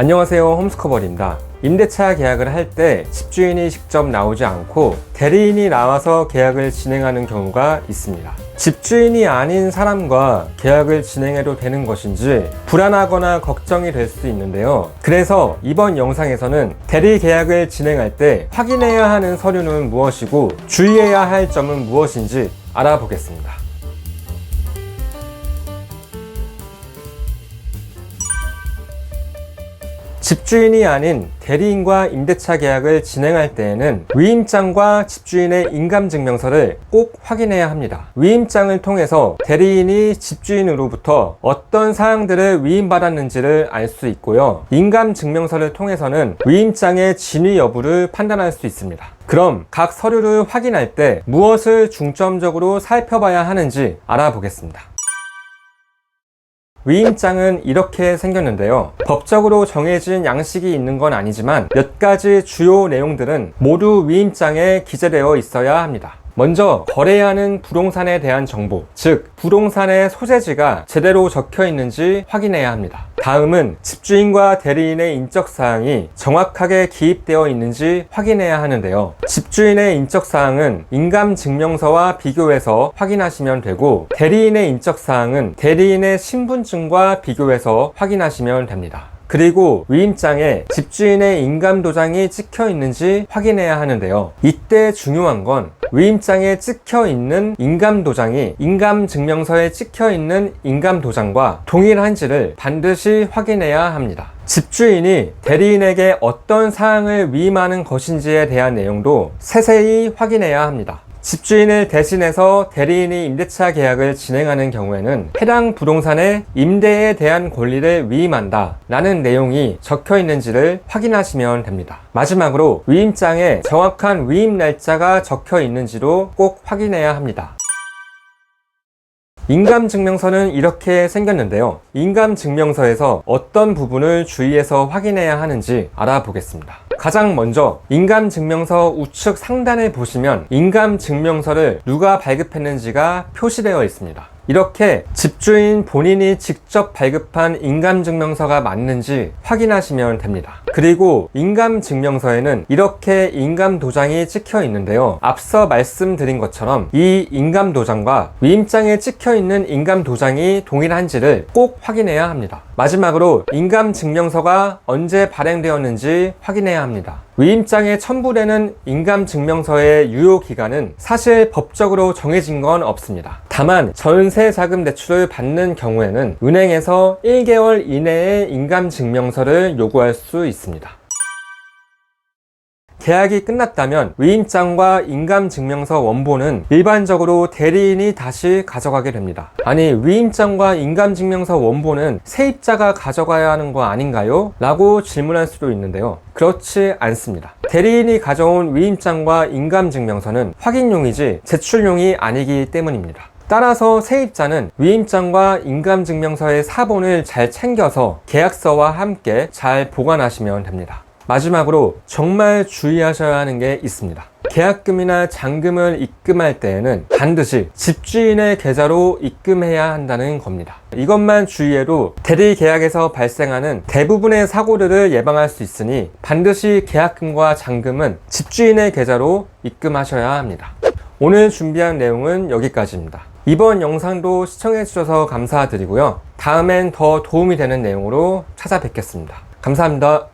안녕하세요. 홈스커버입니다. 임대차 계약을 할 때 집주인이 직접 나오지 않고 대리인이 나와서 계약을 진행하는 경우가 있습니다. 집주인이 아닌 사람과 계약을 진행해도 되는 것인지 불안하거나 걱정이 될 수 있는데요. 그래서 이번 영상에서는 대리 계약을 진행할 때 확인해야 하는 서류는 무엇이고 주의해야 할 점은 무엇인지 알아보겠습니다 집주인이 아닌 대리인과 임대차 계약을 진행할 때에는 위임장과 집주인의 인감증명서를 꼭 확인해야 합니다. 위임장을 통해서 대리인이 집주인으로부터 어떤 사항들을 위임받았는지를 알 수 있고요. 인감증명서를 통해서는 위임장의 진위 여부를 판단할 수 있습니다. 그럼 각 서류를 확인할 때 무엇을 중점적으로 살펴봐야 하는지 알아보겠습니다. 위임장은 이렇게 생겼는데요. 법적으로 정해진 양식이 있는 건 아니지만 몇 가지 주요 내용들은 모두 위임장에 기재되어 있어야 합니다. 먼저 거래하는 부동산에 대한 정보, 즉 부동산의 소재지가 제대로 적혀 있는지 확인해야 합니다. 다음은 집주인과 대리인의 인적 사항이 정확하게 기입되어 있는지 확인해야 하는데요. 집주인의 인적 사항은 인감 증명서와 비교해서 확인하시면 되고 대리인의 인적 사항은 대리인의 신분증과 비교해서 확인하시면 됩니다. 그리고 위임장에 집주인의 인감 도장이 찍혀 있는지 확인해야 하는데요. 이때 중요한 건 위임장에 찍혀 있는 인감 도장이 인감 증명서에 찍혀 있는 인감 도장과 동일한지를 반드시 확인해야 합니다. 집주인이 대리인에게 어떤 사항을 위임하는 것인지에 대한 내용도 세세히 확인해야 합니다. 집주인을 대신해서 대리인이 임대차 계약을 진행하는 경우에는 해당 부동산의 임대에 대한 권리를 위임한다 라는 내용이 적혀 있는지를 확인하시면 됩니다. 마지막으로 위임장에 정확한 위임 날짜가 적혀 있는지도 꼭 확인해야 합니다. 인감증명서는 이렇게 생겼는데요. 인감증명서에서 어떤 부분을 주의해서 확인해야 하는지 알아보겠습니다. 가장 먼저 인감증명서 우측 상단에 보시면 인감증명서를 누가 발급했는지가 표시되어 있습니다. 이렇게 집주인 본인이 직접 발급한 인감증명서가 맞는지 확인하시면 됩니다. 그리고 인감증명서에는 이렇게 인감도장이 찍혀 있는데요. 앞서 말씀드린 것처럼 이 인감도장과 위임장에 찍혀 있는 인감도장이 동일한지를 꼭 확인해야 합니다. 마지막으로 인감 증명서가 언제 발행되었는지 확인해야 합니다. 위임장에 첨부되는 인감증명서의 유효기간은 사실 법적으로 정해진 건 없습니다. 다만 전세 자금 대출을 받는 경우에는 은행에서 1개월 이내에 인감증명서를 요구할 수 있습니다. 계약이 끝났다면 위임장과 인감증명서 원본은 일반적으로 대리인이 다시 가져가게 됩니다. 아니 위임장과 인감증명서 원본은 세입자가 가져가야 하는 거 아닌가요? 라고 질문할 수도 있는데요. 그렇지 않습니다. 대리인이 가져온 위임장과 인감증명서는 확인용이지 제출용이 아니기 때문입니다. 따라서 세입자는 위임장과 인감증명서의 사본을 잘 챙겨서 계약서와 함께 잘 보관하시면 됩니다. 마지막으로 정말 주의하셔야 하는 게 있습니다. 계약금이나 잔금을 입금할 때에는 반드시 집주인의 계좌로 입금해야 한다는 겁니다. 이것만 주의해도 대리 계약에서 발생하는 대부분의 사고들을 예방할 수 있으니 반드시 계약금과 잔금은 집주인의 계좌로 입금하셔야 합니다. 오늘 준비한 내용은 여기까지입니다. 이번 영상도 시청해주셔서 감사드리고요. 다음엔 더 도움이 되는 내용으로 찾아뵙겠습니다. 감사합니다.